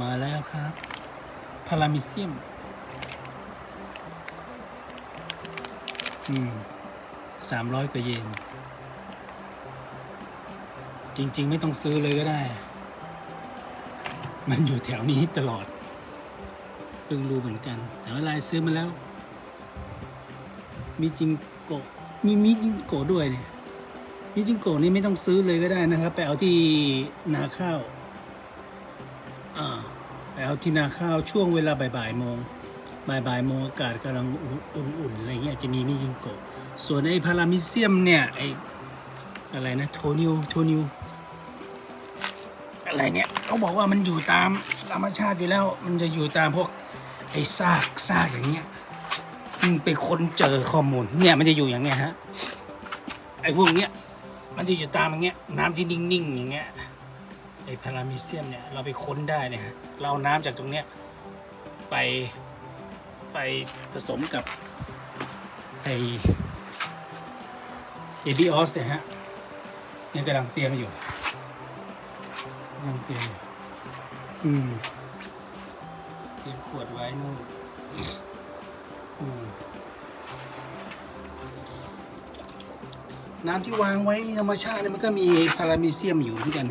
มาแล้วครับพารามิเซียม อืมสามร้อยกว่าเยน จริง ๆ ไม่ต้องซื้อเลยก็ได้ มันอยู่แถวนี้ตลอดเพิ่งรู้เหมือนกัน แต่ว่าลายซื้อมาแล้ว มีจิงโกะมีมีจิงโกะด้วยเนี่ยมีจิงโกะนี่ไม่ต้องซื้อเลยก็ได้นะครับ ไปเอาที่นาข้าว เอาที่นาข้าวช่วงเวลาบ่ายๆโมงบ่ายๆโมงอากาศกำลังอุ่นๆอะไรเงี้ยจะมีมิจิงโกะส่วนไอ้พารามิเซียมเนี่ยไอ้อะไรนะโทนิวโทนิวอะไรเนี่ยเขาบอกว่ามันอยู่ตามธรรมชาติอยู่แล้ว มันจะอยู่ตามพวกไอ้ซากซากอย่างเงี้ยมึงไปค้นเจอข้อมูลเนี่ยมันจะอยู่อย่างเงี้ยฮะไอ้พวกเนี้ยมันจะอยู่ตามอย่างเงี้ยน้ำที่นิ่งๆอย่างเงี้ย ไอพารามิเซียมเนี่ยเราไปค้นได้เนี่ยฮะเราเอาน้ำจากตรงเนี้ยไปไปผสมกับไอเอดิออสเนี่ยฮะเนี่ยกำลังเตรียมอยู่กำลังเตรียมอยู่อืมเตรียมขวดไว้นู่นอืมน้ำที่วางไว้ธรรมชาติเนี่ยมันก็มีพารามิเซียมอยู่เหมือนกัน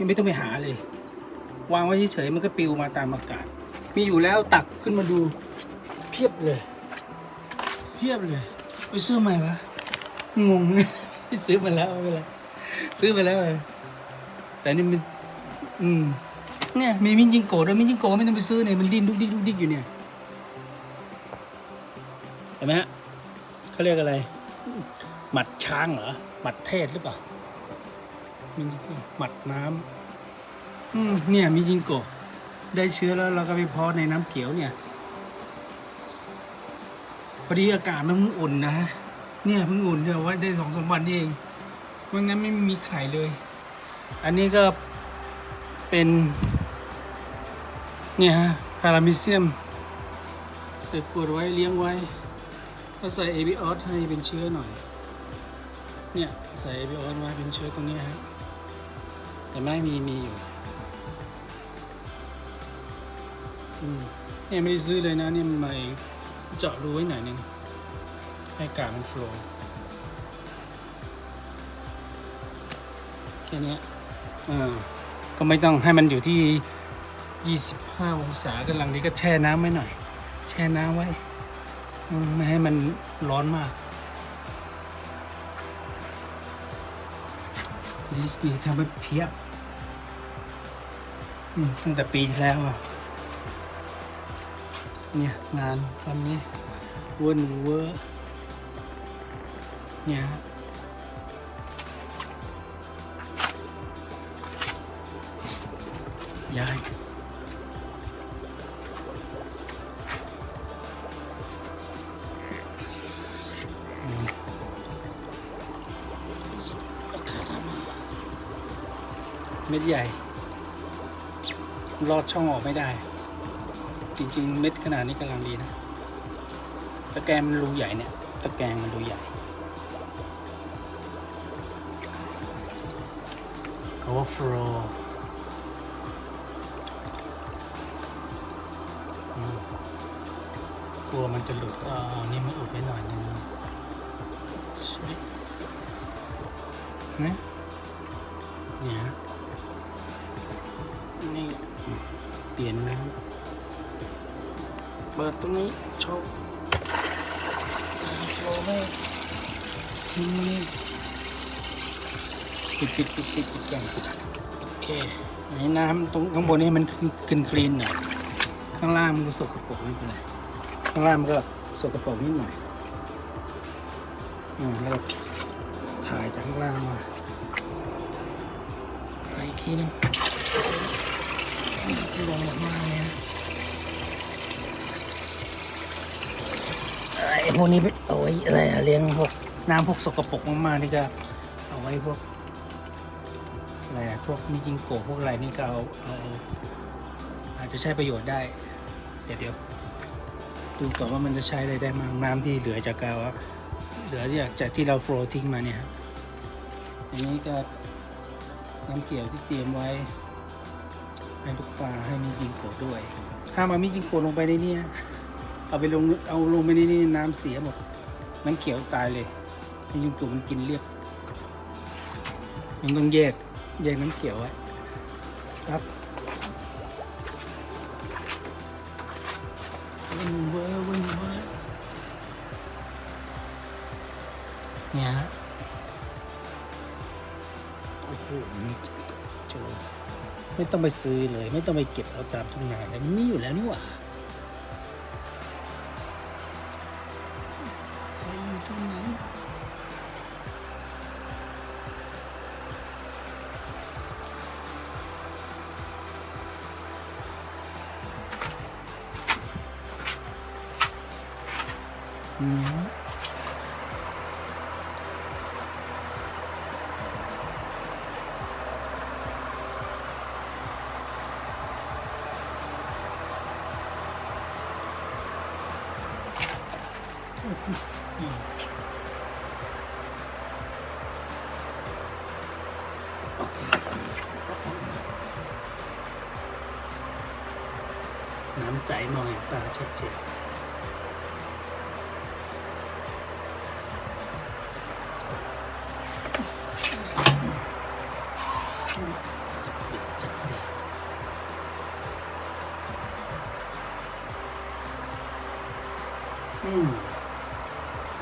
นี่ไม่ต้องไปหาเลย วางไว้เฉยๆมันก็ปลิวมาตามอากาศ มีอยู่แล้วตักขึ้นมาดู เพียบเลย เพียบเลยไปซื้อใหม่วะงง ซื้อมาแล้วไม่เป็นไรซื้อมาแล้วเลยแต่นี่มันอืมเนี่ยมีมินจิงโกะด้วยมินจิงโกะไม่ต้องไปซื้อเนี่ยมันดิ้นดุกดิกดุกดิกอยู่เนี่ยเห็นไหมฮะเขาเรียกอะไร หมัดช้างเหรอ หมัดเทศหรือเปล่า มีหมัดน้ำอืมเนี่ยมีจิงโกะได้เชื้อแล้วเราก็ไปเพาะในน้ำเขียวเนี่ย พอดีอากาศมันเพิ่งอุ่นนะเนี่ยเพิ่งอุ่นเดี๋ยวไว้ได้สองสามวันเองไม่งั้นไม่มีไข่เลย อันนี้ก็เป็น เนี่ยฮะพารามิเซียมใส่ขวดไว้เลี้ยงไว้ก็ใส่เอบิออสให้เป็นเชื้อหน่อย เนี่ย ใส่เอบิออสไว้เป็นเชื้อตรงนี้ฮะ แต่ไม่มีมีอยู่อืมเนี่ยไม่ได้ซื้อเลยนะเนี่ยมันมาเองเจาะรูไว้หน่อยหนึงให้อากาศมันโฟลว์แค่นี้อ่าก็ไม่ต้องให้มันอยู่ที่ 25 องศากำลังนี้ก็แช่น้ำไว้หน่อย แช่น้ำไว้ไม่ให้มันร้อนมากดิสนีย์ทำไปเพียบ ตั้งแต่ปีที่แล้วอะ เนี่ยงานวันนี้วิร์นเวอร์เนี่ยฮะยายเม็ดใหญ่ รอดช่องออกไม่ได้ จริง ๆ เม็ดขนาดนี้กำลังดีนะ ตะแกรงมันรูใหญ่เนี่ย ตะแกรงมันรูใหญ่ overflow กลัวมันจะหลุดก็เอานี่มาอุดไว้หน่อยนึงนะเนี่ย ปลี่ยนน้ำเปิดตรงนี้โชว์โฟลว์ให้ทิ้งนี่ปิดปิดปิดปิดปิดก่อนโอเคอันน้ำตรงข้างบนนี้มันคลีนคลีนหน่อยข้างล่างมันก็สกปรกไม่เป็นไรข้างล่างมันก็สกปรกนิดหน่อยอืมแล้วถ่ายจากข้างล่างมาไปอีกทีนึง ลงมากๆเลยไอ้พวกนี้เอาไว้อะไรอะเลี้ยงพวกน้ำพวกสกปรกมากๆนี่ก็เอาไว้พวกอะไรพวกมิจิงโกพวกอะไรนี่ก็เอาเอาอาจจะใช้ประโยชน์ได้ เดี๋ยวเดี๋ยวดูก่อนว่ามันจะใช้อะไรได้มางน้ำที่เหลือจากกาวะเหลือจากจากที่เราโฟลทิ้งมาเนี่ยฮะอันนี้ก็น้ำเกี่ยวที่เตรียมไว้ ให้ลูกปลาให้มีจิงโกด้วยห้ามเอามีจิงโกลงไปในนี้เอาไปลงเอาลงไปในนี้น้ำเสียหมดน้ำเขียวตายเลยมีจิงโกมันกินเรียบ มันต้องแยกแยกน้ำเขียวไว้ครับวันเวอร์วันเวอร์เนี่ยฮะโอ้โหมีจิงโกะจ ไม่ต้องไปซื้อเลย ไม่ต้องไปเก็บเอาตามทุ่งนาเลยมันมีอยู่แล้วนี่หว่า น้ำใสมองเห็นปลาชัดเจน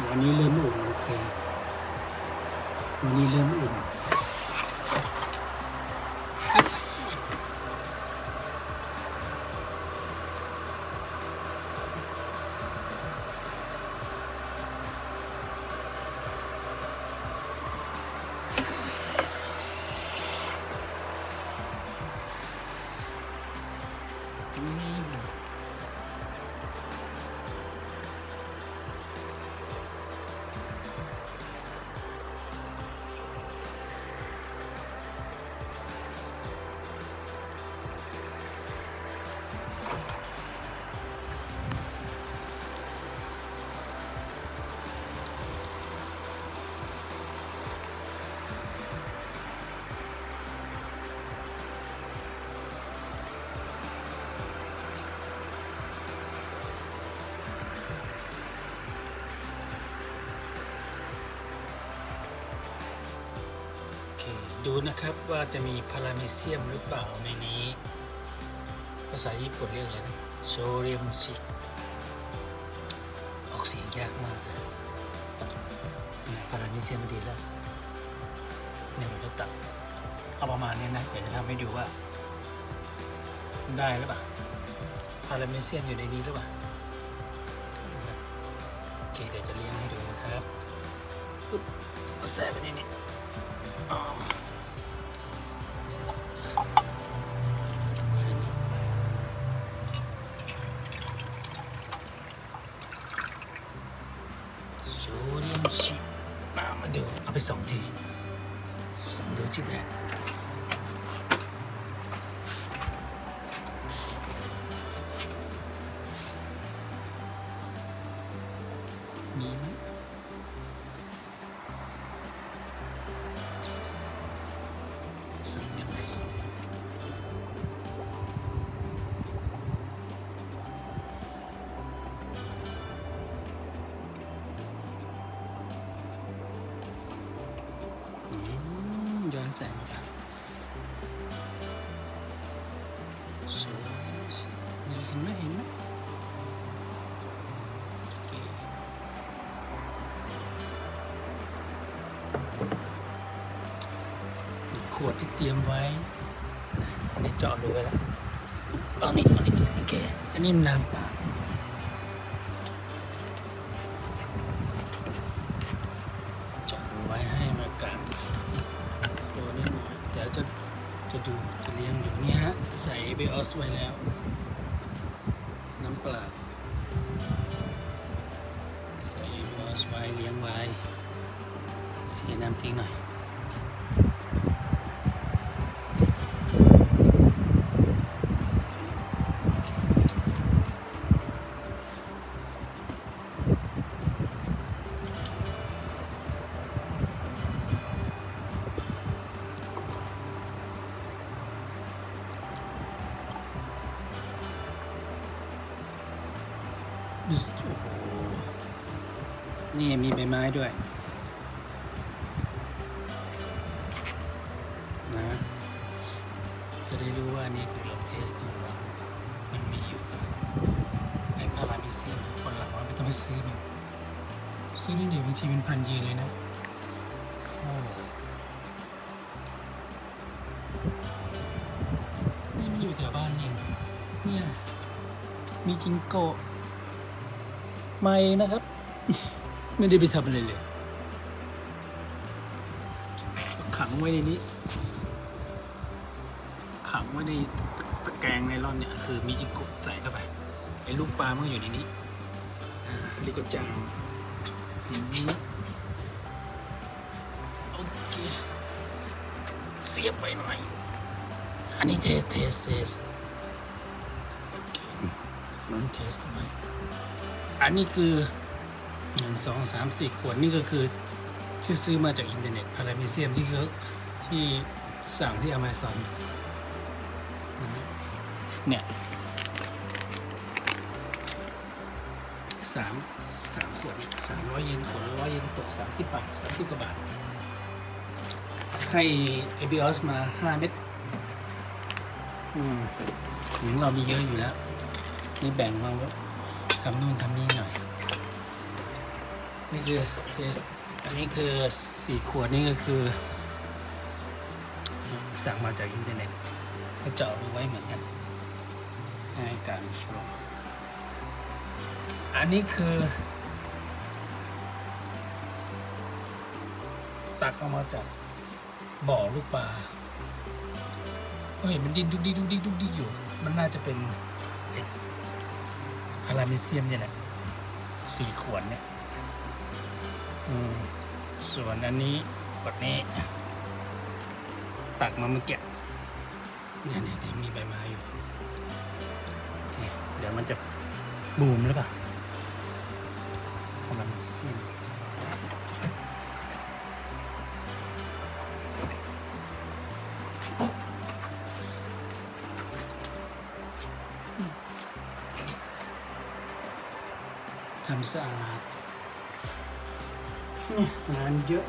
วันนี้เริ่มอุ่นโอเควันนี้เริ่มอุ่น ดูนะครับว่าจะมีพารามิเซียมหรือเปล่าในนี้ ภาษาญี่ปุ่นเรียกอะไรนะโซเดียมซิออกเสียงยากมากนะพารามิเซียมดีแล้วเนี่ยผมจะตัดเอาประมาณนี้นะเดี๋ยวจะทำให้ดูว่า ได้หรือเปล่าพารามิเซียมอยู่ในนี้หรือเปล่าโอเคเดี๋ยวจะเลี้ยงให้ดูนะครับปึ๊บเอาใส่ไปนนี้อ๋ เอาไปสองทีสองเดูที่แรก ขวดที่เตรียมไว้อันนี้เจาะรูไว้แล้วเอานี่เอานี่โอเคอันนี้มันน้ำเปล่าเจาะรูไว้ให้มันกันโฟลนิดหน่อยเดี๋ยวจะจะดูจะเลี้ยงอยู่นี่ฮะใส่เบออสไว้แล้ว น้ำเปล่าใส่เบออสไว้เลี้ยงไว้เทน้ำทิ้งหน่อย ไม้ด้วยนะจะได้รู้ว่านี่คือเราเทสดูว่ามันมีอยู่ไอ้พารามิซียมคนเราไม่ต้องไปซื้อมันซื้อนี่เนี่ยวบางทีเป็นพันเยนเลยนะนี่มันอยู่แถวบ้านเองเนี่ยมีจิงโกะไม่นะครับ ไม่ได้ไปทำอะไรเลย ขังไว้ในนี้ ขังไว้ในตะแกรงไนลอนเนี่ย คือมีจิงกะใส่เข้าไปไอ้ลูกปลามันก็อยู่ในนี้อ่าลิโกจางอย่างนี้โอเคเสียบไปหน่อย อันนี้เทสเทสเทสโอเคมันเทสไปอันนี้คือ หนึ่งสองสามสี่ขวดนี่ก็คือที่ซื้อมาจากอินเทอร์เน็ตพารามิเซียมที่เขาที่สั่งที่อเมซอนเนี่ยสามสามขวดสามร้อยเยนขวดร้อยเยนตกสามสิบบาทสามสิบกว่าบาท ให้เอบิออสมาห้าเม็ดอืมถึงเรามีเยอะอยู่แล้ว นี่แบ่งมาว่าทำนู่นทำนี่หน่อย นี่คือเทสอันนี้คือสี่ขวดนี่ก็คือ สั่งมาจากอินเทอร์เน็ตก็เจาะเอาไว้เหมือนกันให้การชมอันนี้คือ ตักเอามาจากบ่อลูกปลาก็เห็นมันดินดุกดิกดุกดิกดุกดิกอยู่ มันน่าจะเป็นพารามิเซียมเนี่ยแหละสี่ขวดเนี่ย ส่วนอันนี้ขวดนี้ ตักมาเมื่อกี้เนี่ยเนี่ยเนี่ยมีใบไม้อยู่โอเคเดี๋ยวมันจะบูมหรือเปล่าพารามิเซียมทำสะอาด เนี่ยงานเยอะ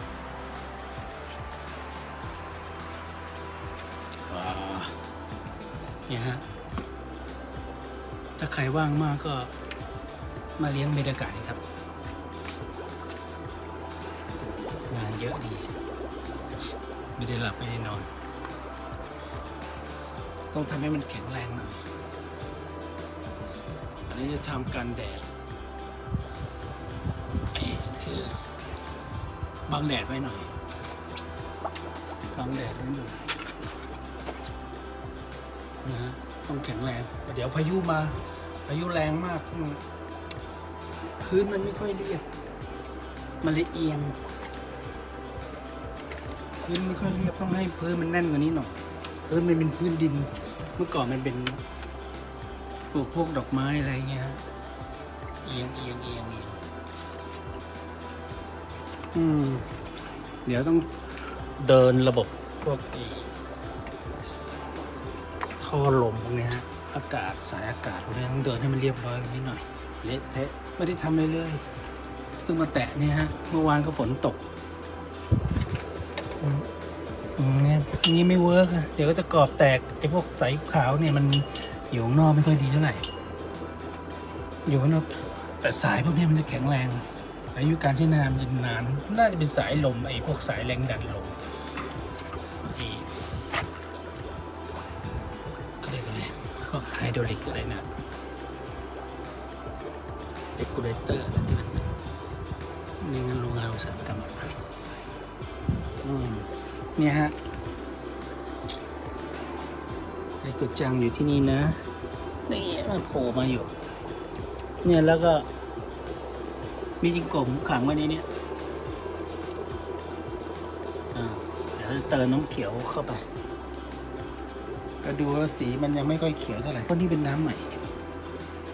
ว้าเนี่ยฮะ ถ้าใครว่างมากก็มาเลี้ยงเมดากายครับ งานเยอะดี ไม่ได้หลับไม่ได้นอน ต้องทำให้มันแข็งแรงหน่อย อันนี้จะทำกันแดดคือ บังแดดไว้หน่อยบังแดดไว้หน่อยนะฮะต้องแข็งแรงเดี๋ยวพายุมาพายุแรงมากต้องพื้นมันไม่ค่อยเรียบ มันเลยเอียง พื้นไม่ค่อยเรียบต้องให้พื้นมันแน่นกว่านี้หน่อยพื้นมันเป็นพื้นดิน เมื่อก่อนมันเป็นปลูกพวกดอกไม้อะไรเงี้ยเอียงเอียงเอียงเอียง อืม เดี๋ยวต้องเดินระบบพวกไอ้ท่อลมพวกนี้ฮะ อากาศสายอากาศพวกนี้ต้องเดินให้มันเรียบร้อยนิดหน่อย เละเทะไม่ได้ทำเลยเลยเพิ่งมาแตะเนี่ยฮะ เมื่อวานก็ฝนตกอืมอืมเนี่ยอย่างนี้ไม่เวิร์กอะเดี๋ยวก็จะกรอบแตกไอ้พวกสายขาวเนี่ยมันอยู่ข้างนอกไม่ค่อยดีเท่าไหร่อยู่ข้างนอกแต่สายพวกนี้มันจะแข็งแรง อายุการใช้งานมันนาน น่าจะเป็นสายลมไอ้พวกสายแรงดันลมอ้ก็เรียกอะไรพวกไฮดรอลิกอะไรนะเดกูเลเตอร์อะไรที่มันในงานโรงงานอุตสาหกรรมอืมเนี่ยฮะไอ้กุดจังอยู่ที่นี่นะนี่มันโผล่มาอยู่ เนี่ยแล้วก็ มีจิงโกะผมขังไว้ในเนี้ยเดี๋ยวจะเติมน้ำเขียวเข้าไป ก็ดูว่าสีมันยังไม่ค่อยเขียวเท่าไหร่เพราะนี่เป็นน้ำใหม่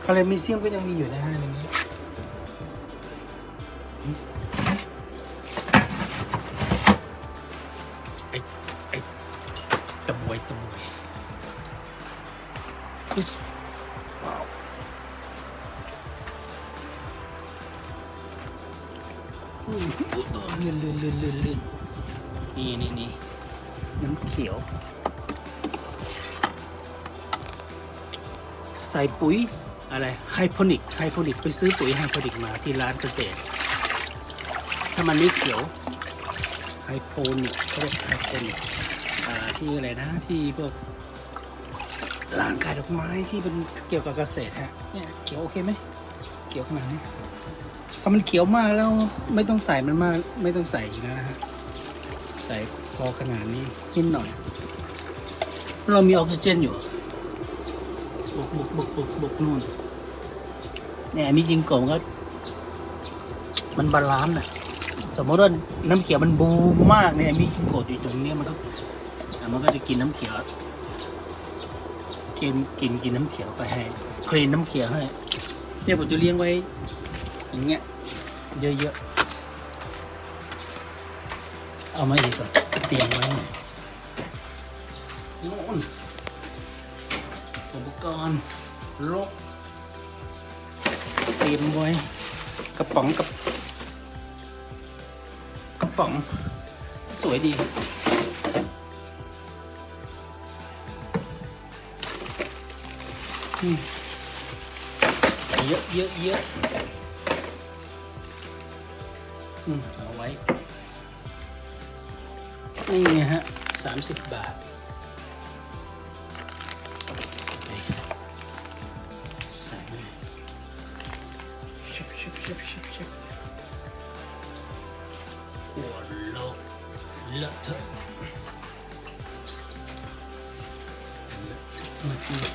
พารามิเซียมก็ยังมีอยู่นะฮะในนี้ไอ้ไอ้ตะบวยตะบวยว้าว อืมอุ๊ยเลื่อนเลื่อนเลื่อนเลื่อนเลื่อนนี่นี่นี่น้ำเขียว ใส่ปุ๋ยอะไรไฮโพนิกไฮโพนิกไปซื้อปุ๋ยไฮโพนิกมาที่ร้านเกษตร ถ้ามันไม่เขียวไฮโพนิกเขาเรียกไฮโพนิกอ่าที่อะไรนะที่พวกร้านขายดอกไม้ที่เป็นเกี่ยวกับเกษตรฮะเนี่ยเขียวโอเคไหมเขียวขนาดนี้ ถ้ามันเขียวมากแล้วไม่ต้องใส่มันมาก ไม่ต้องใส่อีกแล้วนะฮะใส่พอขนาดนี้นิดหน่อย เรามีออกซิเจนอยู่บกบกบกบกบกนู่นเนี่ยมีจริงโกงก็มันบาลานซ์อะสมมติว่าน้ำเขียวมันบูมมากเนี่ยมีจิงโกดอยู่ตรงนี้มันก็มันก็จะกินน้ำเขียวกินกินกินน้ำเขียวไปให้คลีนน้ำเขียวให้เนี่ยผมจะเลี้ยงไว้อย่างเงี้ย เยอะๆ เอามาอีกก่อนเตรียมไว้หน่อยโน่นอุปกรณ์ลกเตรียมไว้ กระป๋องกับกระป๋อง สวยดีอืมเยอะเยอะเยอะอืม เอาไว้ นี่ไงฮะสามสิบบาทใส่เลยชิบชิบชิบชิบชิบหัวโลกเลอะเทอะเลอะเทอะมากเลย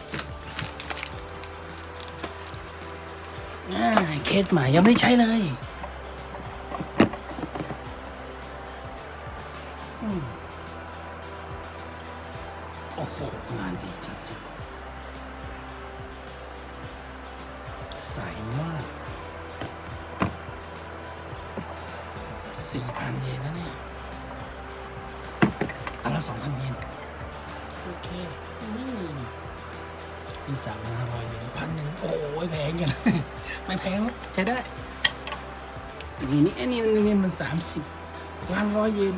อ่าเคสใหม่ยังไม่ได้ใช้เลย นละสองพันเยนโอเคนี่มีสามพันห้าร้อยเยนพันหนึ่งโอ้ยแพงกันไม่แพงหรอกใช้ได้นี่นี่อันนี้มันนี่มันสามสิบล้านร้อยเยน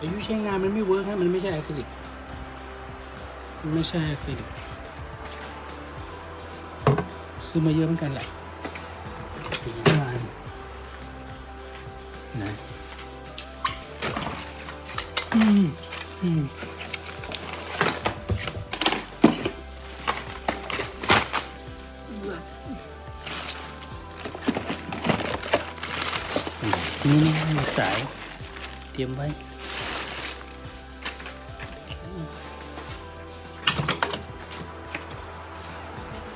อายุใช้งานมันไม่เวิร์กฮะมันไม่ใช่อะคริลิกมันไม่ใช่อะคริลิกซื้อมาเยอะเหมือนกันแหละสีน้ำมัน นี่นี่นี่สาย เตรียมไว้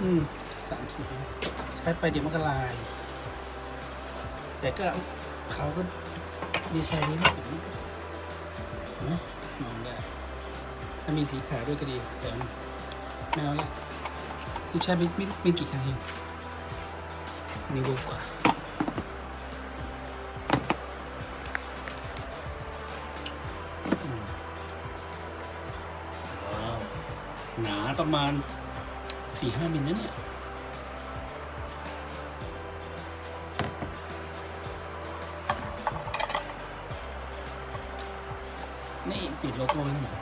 อืมสามสิบใช้ไปเดี๋ยวมันก็ลาย แต่ก็เขาก็ดีไซน์นี้นะผมนะ ถ้ามีสีขาวด้วยก็ดี แต่ไม่เอาละนี่ใช้ไม่ไม่ไม่กี่ครั้งเองนี่เวิร์กกว่าหนาประมาณสี่ห้ามิลนะเนี่ยนี่ติดโลโก้ไว้หน่อยโอเคครับมีเก็บตัดไปเลย